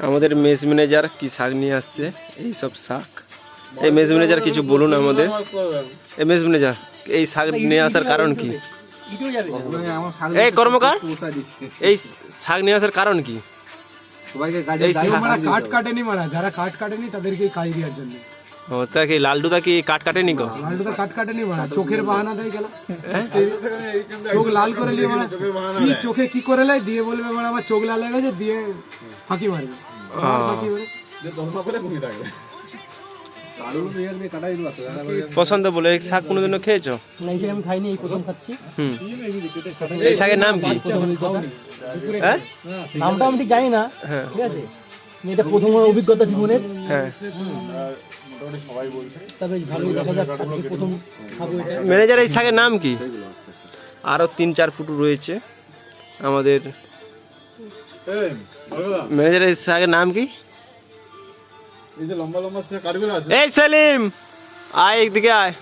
আমাদের mace manager কি শাক নিয়ে আসছে? এই সব শাক। এই মেস ম্যানেজার কিছু বলুন আমাদের। এই মেজ ম্যানেজার এই শাক নিয়ে আসার কারণ কি? এই কর্মকার এই শাক নিয়ে আসার কারণ কি? শাক- মারা কাটেনি মারা যারা কাট কাটেনি তাদেরকে কাজ দেওয়ার জন্য। ও তা কি কাট গো? চোখের বাহানা দেয় গেল। চোখ লাল করে নিয়ে কি চোখে কি করে লাই? দিয়ে বলবে মারা আমার চোখ লাল হয়ে গেছে দিয়ে ফাঁকি মারবে। পছন্দ বলে এই শাক কোনোদিনও খেয়েছো? না এই শাক আমি খাইনি এই প্রথম খাচ্ছি। হুম। এই শাকের নাম কি? হ্যাঁ? নামটা আমি ঠিক জানি না। হ্যাঁ। ঠিক আছে? এটা প্রথম অভিজ্ঞতা জীবনের হ্যাঁ। তবে ভালোই দেখা যাক প্রথম খাব এটা। ম্যানেজার এই শাকের নাম কি? আরও তিন চার ফুট রয়েছে। আমাদের ম্যানেজার এই শাকের নাম কি? এই যে লম্বা লম্বা সে কাঠগুলো আছে। এই সেলিম! আয় একদিকে আয়।